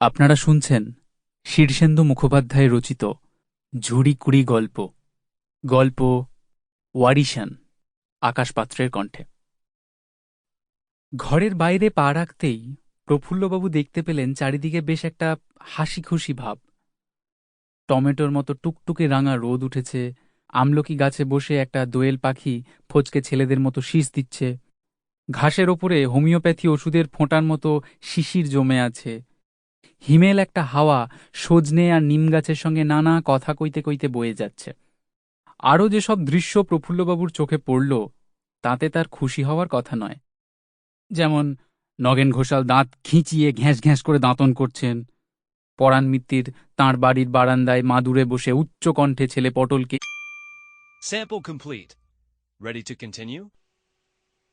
আপনারা শুনছেন শীর্ষেন্দু মুখোপাধ্যায় রচিত ঝুড়ি কুড়ি গল্প। গল্প ওয়ারিশান, আকাশপাত্রের কণ্ঠে। ঘরের বাইরে পা রাখতেই প্রফুল্লবাবু দেখতে পেলেন চারিদিকে বেশ একটা হাসি খুশি ভাব। টমেটোর মতো টুকটুকে রাঙা রোদ উঠেছে, আমলকি গাছে বসে একটা দোয়েল পাখি ফচকে ছেলেদের মতো শীষ দিচ্ছে, ঘাসের ওপরে হোমিওপ্যাথি ওষুধের ফোঁটার মতো শিশির জমে আছে। হিমেল একটা হাওয়া সজনে আর নিম গাছের সঙ্গে নানা কথা কইতে কইতে বয়ে যাচ্ছে আরও যেসব দৃশ্য প্রফুল্লবাবুর চোখে পড়ল, তাতে তার খুশি হওয়ার কথা নয় যেমন নগেন ঘোষাল দাঁত খিঁচিয়ে ঘ্যাঁস ঘ্যাঁস করে দাঁতন করছেন, পরাণ মিত্তির তাঁর বাড়ির বারান্দায় মাদুরে বসে উচ্চ কণ্ঠে ছেলে পটলকে Sample complete. Ready to?